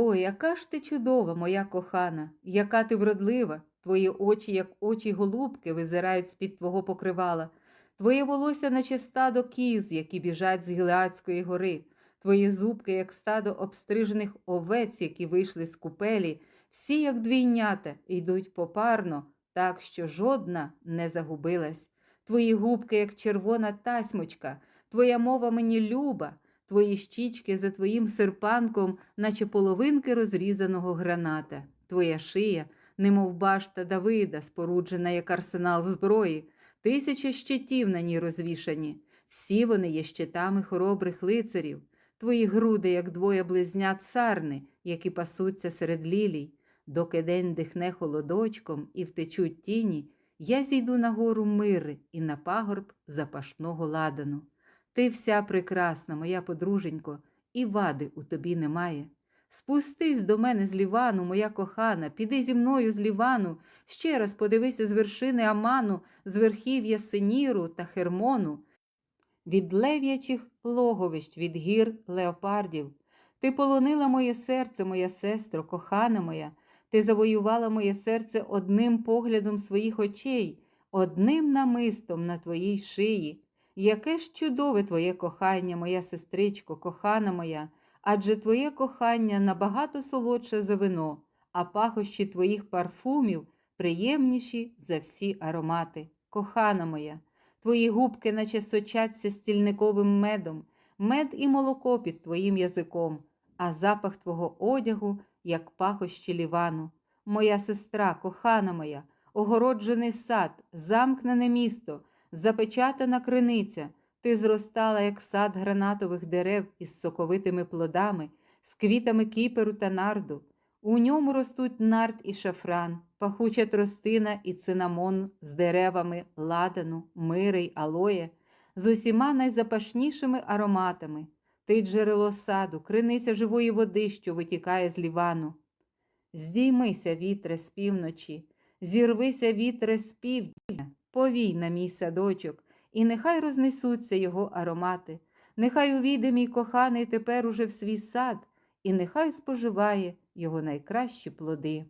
Ой, яка ж ти чудова, моя кохана, яка ти вродлива, твої очі, як очі голубки, визирають з-під твого покривала, твоє волосся, наче стадо кіз, які біжать з Гілеадської гори, твої зубки, як стадо обстрижених овець, які вийшли з купелі, всі, як двійнята, йдуть попарно, так що жодна не загубилась. Твої губки, як червона тасьмочка, твоя мова мені люба, твої щічки за твоїм серпанком, наче половинки розрізаного граната, твоя шия, немов башта Давида, споруджена як арсенал зброї, тисяча щитів на ній розвішані. Всі вони є щитами хоробрих лицарів, твої груди, як двоє близнят сарни, які пасуться серед лілій. Доки день дихне холодочком і втечуть тіні, я зійду на гору мири і на пагорб запашного ладану. Ти вся прекрасна, моя подруженько, і вади у тобі немає. Спустись до мене з лівану, моя кохана, піди зі мною з лівану, ще раз подивися з вершини Аману, з верхів'я Синіру та Хермону, від лев'ячих логовищ, від гір леопардів. Ти полонила моє серце, моя сестро, кохана моя, ти завоювала моє серце одним поглядом своїх очей, одним намистом на твоїй шиї. Яке ж чудове твоє кохання, моя сестричко, кохана моя, адже твоє кохання набагато солодше за вино, а пахощі твоїх парфумів приємніші за всі аромати. Кохана моя, твої губки, наче сочаться стільниковим медом, мед і молоко під твоїм язиком, а запах твого одягу, як пахощі лівану. Моя сестра, кохана моя, огороджений сад, замкнене місто, запечатана криниця, ти зростала, як сад гранатових дерев із соковитими плодами, з квітами кіперу та нарду. У ньому ростуть нард і шафран, пахуча тростина і цинамон з деревами ладану, мири й алоє, з усіма найзапашнішими ароматами. Ти джерело саду, криниця живої води, що витікає з лівану. Здіймися, вітре, з півночі, зірвися, вітре, з півдня, повій на мій садочок, і нехай рознесуться його аромати, нехай увійде мій коханий тепер уже в свій сад, і нехай споживає його найкращі плоди.